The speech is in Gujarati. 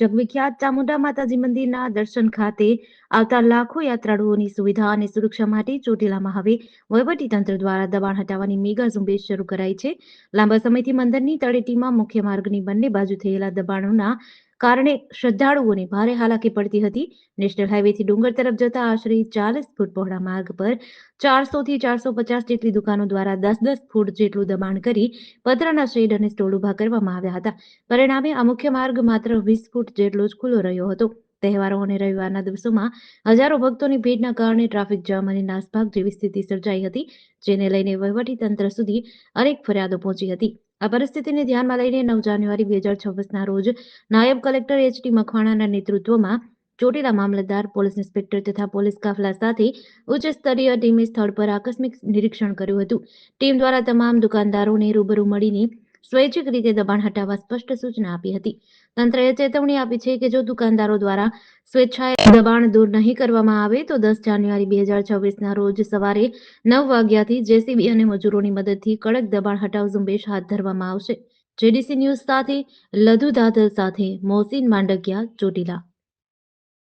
જગવિખ્યાત ચામુંડા માતાજી મંદિરના દર્શન ખાતે આવતા લાખો યાત્રાળુઓની સુવિધા અને સુરક્ષા માટે ચોટીલામાં હવે વહીવટીતંત્ર દ્વારા દબાણ હટાવવાની મેગા ઝુંબેશ શરૂ કરાઈ છે. લાંબા સમયથી મંદિરની તળેટીમાં મુખ્ય માર્ગની બંને બાજુ થયેલા દબાણોના કારણે શ્રદ્ધાળુઓને ભારે હાલાકી પડતી હતી. નેશનલ હાઈવેથી ડુંગર તરફ જતા આશરે ચાલીસ ફૂટ પહોળા માર્ગ પર ચારસો થી ચારસો પચાસ જેટલી દુકાનો દ્વારા દસ દસ ફૂટ જેટલું દબાણ કરી પતરાના શેડ અને સ્ટોલ ઊભા કરવામાં આવ્યા હતા. પરિણામે આ મુખ્ય માર્ગ માત્ર વીસ ફૂટ જેટલો જ ખુલ્લો રહ્યો હતો. તહેવારો અને રવિવારના દિવસોમાં હજારો ભક્તોની ભીડના કારણે ટ્રાફિક જામ અને નાસભાગ જેવી સ્થિતિ સર્જાઈ હતી, જેને લઈને વહીવટી તંત્ર સુધી અનેક ફરિયાદો પહોંચી હતી. આ પરિસ્થિતિને ધ્યાનમાં લઈને નવ જાન્યુઆરી બે હજાર છવ્વીસના રોજ નાયબ કલેક્ટર એચ ટી મખવાણાના નેતૃત્વમાં ચોટીલા મામલતદાર, પોલીસ ઇન્સ્પેક્ટર તથા પોલીસ કાફલા સાથે ઉચ્ચ સ્તરીય ટીમે સ્થળ પર આકસ્મિક નિરીક્ષણ કર્યું હતું. ટીમ દ્વારા તમામ દુકાનદારોને રૂબરૂ મળીને સ્વૈચ્છિક રીતે દબાણ હટાવવા સ્પષ્ટ સૂચના આપી હતી. તંત્રએ ચેતવણી આપી છે કે જો દુકાનદારો દ્વારા સ્વેચ્છાએ દબાણ દૂર નહીં કરવામાં આવે, તો દસ જાન્યુઆરી બે હજાર છવ્વીસના રોજ સવારે નવ વાગ્યાથી જેસીબી અને મજૂરોની મદદથી કડક દબાણ હટાવ ઝુંબેશ હાથ ધરવામાં આવશે. જેડીસી ન્યૂઝ સાથે લધુ દાદલ સાથે મોહસિન માંડકિયા ચોટીલા.